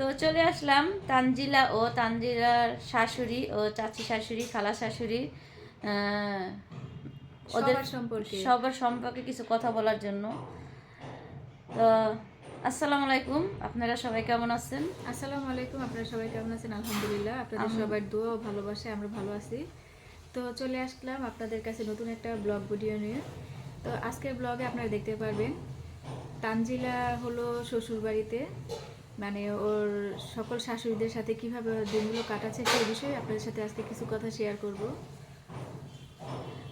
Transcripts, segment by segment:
তো চলে আসলাম তানজিলা ও তানজিলার শাশুড়ি ও চাচি শাশুড়ি খালা শাশুড়ি ওদের সম্পর্কে। সবার সম্পর্কে কিছু কথা বলার জন্য। তো আসসালামু আলাইকুম আপনারা সবাই কেমন আছেন? আসসালামু আলাইকুম আপনারা সবাই কেমন আছেন? আলহামদুলিল্লাহ আপনাদের সবার দোয়া ও ভালোবাসে আমরা ভালো আছি। তো চলে আসলাম আপনাদের কাছে নতুন একটা ব্লগ ভিডিও নিয়ে। তো আজকের ব্লগে আপনারা দেখতে পারবেন তানজিলা হলো শ্বশুর বাড়িতে মানে ওর সকল শাশুড়িদের সাথে কীভাবে দিনগুলো কাটাচ্ছে সেই বিষয়ে আপনাদের সাথে আজকে কিছু কথা শেয়ার করব।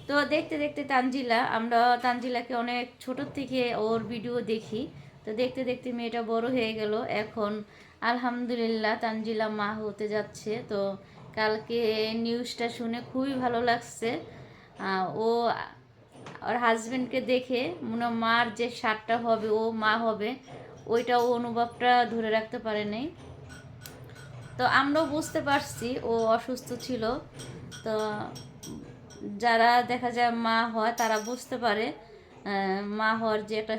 তো দেখতে দেখতে তানজিলা, আমরা তানজিলাকে অনেক ছোট থেকে ওর ভিডিও দেখি। তো দেখতে দেখতে মেয়েটা বড় হয়ে গেল। এখন আলহামদুলিল্লাহ তানজিলা মা হতে যাচ্ছে। তো কালকে নিউজটা শুনে খুবই ভালো লাগছে। ও ওর হাজবেন্ডকে দেখে মনে মার যে সারটা হবে, ও মা হবে ওইটা ও অনুভবটা ধরে রাখতে পারে নাই। তো আমরাও বুঝতে পারছি ও অসুস্থ ছিল। তো যারা দেখা যায় মা হয় তারা বুঝতে পারে মা হওয়ার যে একটা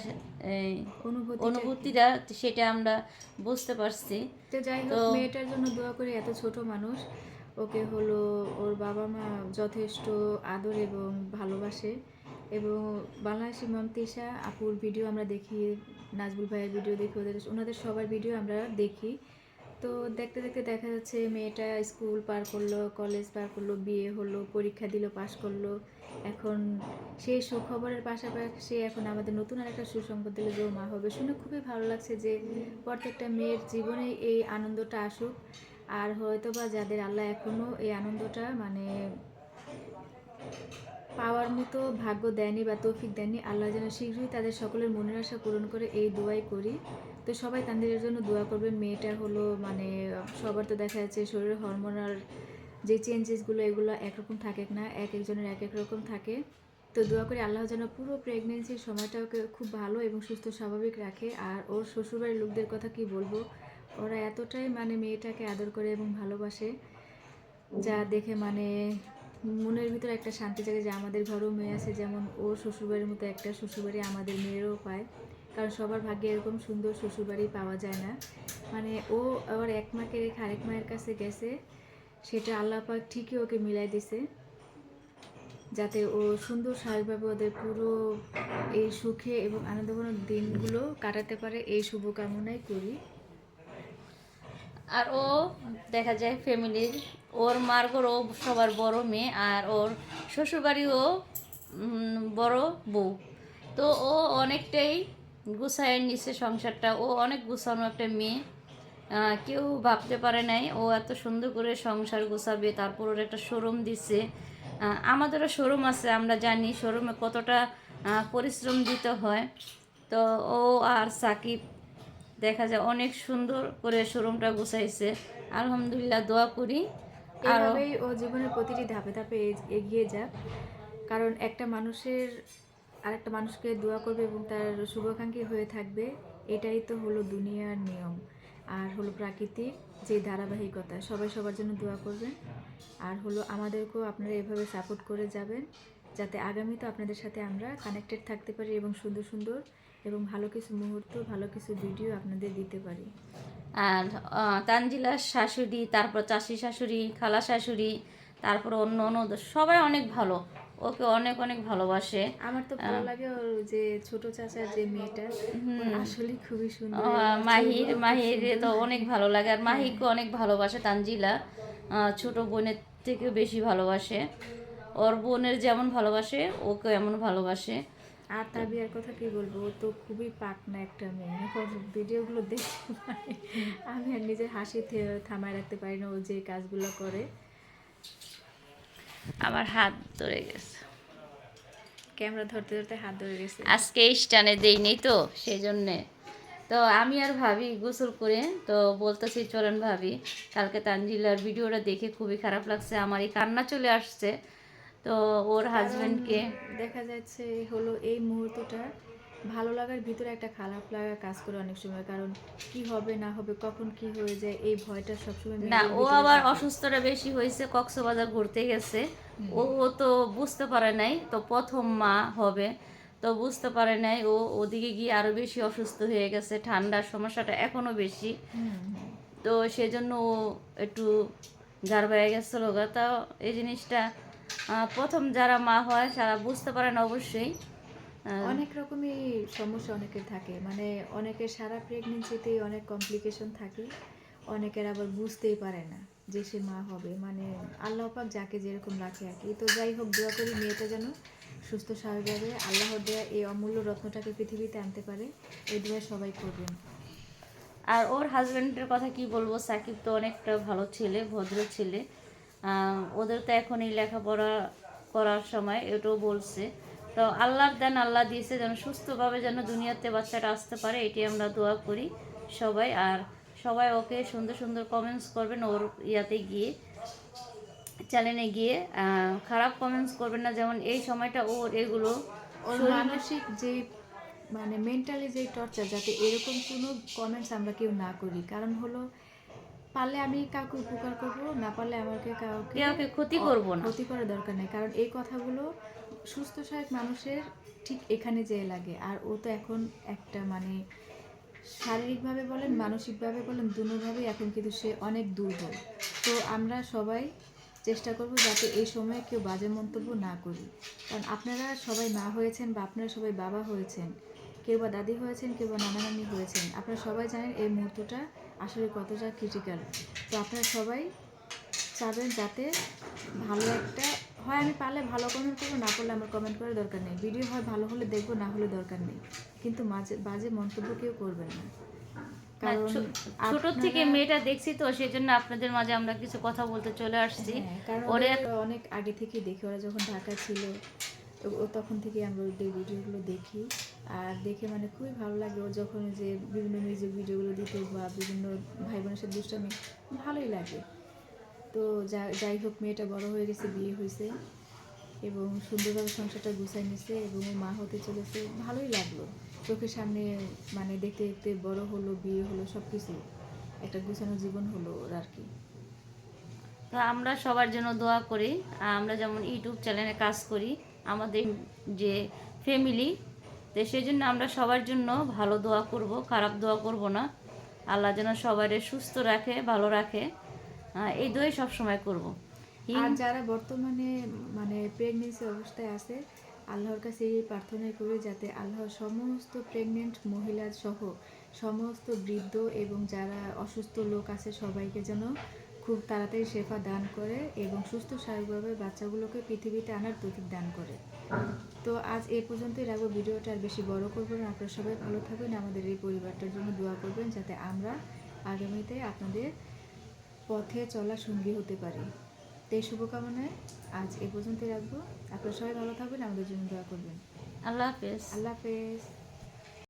অনুভূতিটা সেটা আমরা বুঝতে পারছি। তো যাই হোক মেয়েটার জন্য দোয়া করে এত ছোট মানুষ। ওকে হলো ওর বাবা মা যথেষ্ট আদর এবং ভালোবাসে। এবং বাংলাদেশি মমতিসা আপুর ভিডিও আমরা দেখি নাজবুল ভাইয়ের ভিডিও দেখি, ওদের ওনাদের সবার ভিডিও আমরা দেখি। তো দেখতে দেখতে দেখা যাচ্ছে মেয়েটা স্কুল পার করল কলেজ পার করল, বিয়ে হলো, পরীক্ষা দিল, পাশ করল। এখন সেই সুখবরের পাশাপাশি এখন আমাদের নতুন আরেকটা সুসংবাদ দিলে, যে মা হবে। শুনে খুবই ভালো লাগছে যে প্রত্যেকটা মেয়ের জীবনে এই আনন্দটা আসুক। আর হয়তো বা যাদের আল্লাহ এখনও এই আনন্দটা মানে পাওয়ার মতো ভাগ্য দেয়নি বা তৌফিক দেয়নি, আল্লাহ যেন শীঘ্রই তাদের সকলের মনের আশা পূরণ করে এই দোয়াই করি। তো সবাই তাদের জন্য দোয়া করবেন। মেয়েটা হলো মানে সবার তো দেখা যাচ্ছে শরীরে হরমোনাল যে চেঞ্জেসগুলো এগুলো একরকম থাকে না, এক একজনের এক এক রকম থাকে। তো দোয়া করি আল্লাহ যেন পুরো প্রেগনেন্সির সময়টা ওকে খুব ভালো এবং সুস্থ স্বাভাবিক রাখে। আর ওর শ্বশুরবাড়ির লোকদের কথা কি বলব? ওরা এতটাই মানে মেয়েটাকে আদর করে এবং ভালোবাসে, যা দেখে মানে মনের ভিতরে একটা শান্তি জাগে যে আমাদের ঘরেও মেয়ে আছে, যেমন ওর শ্বশুরবাড়ির মতো একটা শ্বশুরবাড়ি আমাদের মেয়েরও পায় কারণ সবার ভাগ্যে এরকম সুন্দর শ্বশুরবাড়ি পাওয়া যায় না। মানে ও আবার এক মাকে রেখে আরেক মায়ের কাছে গেছে, সেটা আল্লাহ পাক ঠিকই ওকে মিলাই দিছে। যাতে ও সুন্দর স্বাভাবিকভাবে ওদের পুরো এই সুখে এবং আনন্দঘন দিনগুলো কাটাতে পারে, এই শুভকামনাই করি। আর ও দেখা যায় ফ্যামিলির ওর মার ঘর ও সবার বড় মেয়ে আর ওর শ্বশুরবাড়িও উম, বড় বউ। তো ও অনেকটাই গুছায় নিছে সংসারটা। ও অনেক গুছানো একটা মেয়ে। কেউ ভাবতে পারে নাই ও এত সুন্দর করে সংসার গোছাবে তারপর ওর একটা শোরুম দিছে। আমাদেরও শোরুম আছে আমরা জানি শোরুমে কতটা পরিশ্রম দিতে হয়। তো ও আর সাকিব দেখা যায় অনেক সুন্দর করে শোরুমটা গুছাইছে। আলহামদুলিল্লাহ দোয়া করি। এভাবেই ও জীবনের প্রতিটি ধাপে ধাপে এগিয়ে যাক। কারণ একটা মানুষের আরেকটা মানুষকে দোয়া করবে এবং তার শুভাকাঙ্ক্ষী হয়ে থাকবে, এটাই তো হলো দুনিয়ার নিয়ম আর হলো প্রাকৃতিক যে ধারাবাহিকতা। সবাই সবার জন্য দোয়া করবেন আর হলো আমাদেরকেও আপনারা এভাবে সাপোর্ট করে যাবেন, যাতে আগামীতে আপনাদের সাথে আমরা কানেক্টেড থাকতে পারি এবং সুন্দর সুন্দর এবং ভালো কিছু মুহূর্ত, ভালো কিছু ভিডিও আপনাদের দিতে পারি। আর তানজিলার শাশুড়ি তারপর চাষি শাশুড়ি খালা শাশুড়ি তারপর অন্য অন্য সবাই অনেক ভালো। ওকে অনেক অনেক ভালোবাসে। আমার তো ভালো লাগে ওর যে ছোট চাচার যে মেয়েটা। আসলে খুবই সুন্দর। আহ, মাহির মাহির তো অনেক ভালো লাগে। আর মাহিকে অনেক ভালোবাসে তানজিলা। আহ, ছোট বোনের থেকে বেশি ভালোবাসে। ওর বোনের যেমন ভালোবাসে ওকে এমন ভালোবাসে। আর তার বিয়ার কথা কি বলব? ও তো খুবই পাকনা একটা মেয়ে। ভিডিওগুলো দেখতে পারি আমি আর নিজের হাসি থামায় রাখতে পারি না। ও যে কাজগুলো করে। আমার হাত ধরে গেছে। ক্যামেরা ধরতে ধরতে হাত ধরে গেছে। আজকে স্টানে দেইনি তো সেই জন্যে তো আমি আর ভাবি গোসল করে তো বলতেছি চলেন ভাবি। কালকে তানজিলার ভিডিওটা দেখে খুবই খারাপ লাগছে। আমার এই কান্না চলে আসছে। তো ওর হাজবেন্ডকে দেখা যাচ্ছে হলো এই মুহূর্তটা ভালো লাগার ভিতরে একটা খারাপ লাগা কাজ করে অনেক সময়। কারণ কি হবে না হবে কখন কি হয়ে যায় এই ভয়টা সবসময় না ও আবার অসুস্থটা বেশি হয়েছে কক্সবাজার ঘুরতে গেছে। ও তো বুঝতে পারে নাই তো প্রথম মা হবে তো বুঝতে পারে নাই ও ওদিকে গিয়ে আরও বেশি অসুস্থ হয়ে গেছে ঠান্ডার সমস্যাটা এখনও বেশি। তো সেজন্য ও একটু হয়ে গেছিল তাও এই জিনিসটা প্রথম যারা মা হয় তারা বুঝতে পারেন অবশ্যই। অনেক রকমই সমস্যা অনেকের থাকে। মানে অনেকের সারা প্রেগনেন্সিতেই অনেক কমপ্লিকেশন থাকে। অনেকের আবার বুঝতেই পারে না যে সে মা হবে। মানে আল্লাহ পাক যাকে যেরকম রাখে আর কি। তো যাই হোক দোয়া করি মেয়েটা যেন সুস্থ স্বাভাবিকভাবে আল্লাহ দেয়া এই অমূল্য রত্নটাকে পৃথিবীতে আনতে পারে। এই দোয়া সবাই করবেন। আর ওর হাজব্যান্ডের কথা কি বলব? সাকিব তো অনেকটা ভালো ছেলে ভদ্র ছেলে। ওদের তো এখন এই লেখাপড়া করার সময় এটাও বলছে। তো আল্লাহর দেন আল্লাহ দিয়েছে যেন সুস্থভাবে যেন দুনিয়াতে বাচ্চাটা আসতে পারে এটি আমরা দোয়া করি সবাই। আর সবাই ওকে সুন্দর সুন্দর কমেন্টস করবেন ওর ইয়াতে গিয়ে চ্যানেলে গিয়ে খারাপ কমেন্টস করবেন না। যেমন এই সময়টা ওর এগুলো ওর মানসিক যে মানে মেন্টালি যে টর্চার যাতে এরকম কোনো কমেন্টস আমরা কেউ না করি। কারণ হলো পারলে আমি কাউকে উপকার করব না পারলে আমাকে কাউকে কাউকে ক্ষতি করব না। ক্ষতি করার দরকার নেই। কারণ এই কথাগুলো সুস্থ স্বাভাবিক মানুষের ঠিক এখানে যেয়ে লাগে। আর ও তো এখন একটা মানে শারীরিকভাবে বলেন মানসিকভাবে বলেন দুভাবেই এখন কিন্তু সে অনেক দুর্বল। তো আমরা সবাই চেষ্টা করব যাতে এই সময়ে কেউ বাজে মন্তব্য না করি। কারণ আপনারা সবাই মা হয়েছেন বা আপনারা সবাই বাবা হয়েছেন কেউ বা দাদি হয়েছেন কেউ বা নানা নানি হয়েছেন আপনারা সবাই জানেন এই মুহূর্তটা আসলে কতটা ক্রিটিক্যাল তো আপনারা সবাই চাবেন যাতে ভালো একটা হয় আমি পারলে ভালো কমেন্ট করব না পারলে আমার কমেন্ট করার দরকার নেই। ভিডিও হয় ভালো হলে দেখব না হলে দরকার নেই। কিন্তু মাঝে বাজে মন্তব্য কেউ করবেন না। কারণ ছোট থেকে মেয়েটা দেখছি তো সেজন্য আপনাদের মাঝে আমরা কিছু কথা বলতে চলে আসছি। হ্যাঁ, ওরে অনেক আগে থেকেই দেখি ওরা যখন ঢাকা ছিল ও তখন থেকে আমরা ওদের ভিডিওগুলো দেখি। আর দেখে মানে খুবই ভালো লাগে ও যখন যে বিভিন্ন মিউজিক ভিডিওগুলো দিত বা বিভিন্ন ভাই বোনের সাথে দুষ্টামি, ভালোই লাগে। তো যাই হোক, মেয়েটা বড় হয়ে গেছে, বিয়ে হয়েছে এবং সুন্দরভাবে সংসারটা গুছাই নিছে এবং মা হতে চলেছে, ভালোই লাগল। চোখের সামনে মানে দেখতে দেখতে বড় হলো, বিয়ে হলো সব কিছু একটা গুছানো জীবন হলো ওর আর কি। তো আমরা সবার জন্য দোয়া করি। আমরা যেমন ইউটিউব চ্যানেলে কাজ করি আমাদের যে ফ্যামিলি তো সেই জন্য আমরা সবার জন্য ভালো দোয়া করব খারাপ দোয়া করব না। আল্লাহ যেন সবাই সুস্থ রাখে ভালো রাখে। এই দোয়াই সবসময় করব। আর যারা বর্তমানে মানে প্রেগনেন্সি অবস্থায় আছে আল্লাহর কাছে এই প্রার্থনা করি যাতে আল্লাহর সমস্ত প্রেগনেন্ট মহিলা সহ সমস্ত বৃদ্ধ এবং যারা অসুস্থ লোক আছে সবাইকে যেন খুব তাড়াতাড়ি শেফা দান করে এবং সুস্থ স্বাভাবিকভাবে বাচ্চাগুলোকে পৃথিবীতে আনার তৌফিক দান করে। তো আজ এই পর্যন্তই রাখব। ভিডিওটা আর বেশি বড় করব না। আপনারা সবাই ভালো থাকবেন। আমাদের এই পরিবারটার জন্য দোয়া করবেন যাতে আমরা আগামীতে আপনাদের পথে চলা সঙ্গী হতে পারি। তো এই শুভকামনায় আজ এ পর্যন্তই রাখব। আপনারা সবাই ভালো থাকবেন। আমাদের জন্য দোয়া করবেন। আল্লাহ হাফেজ। আল্লাহ হাফেজ।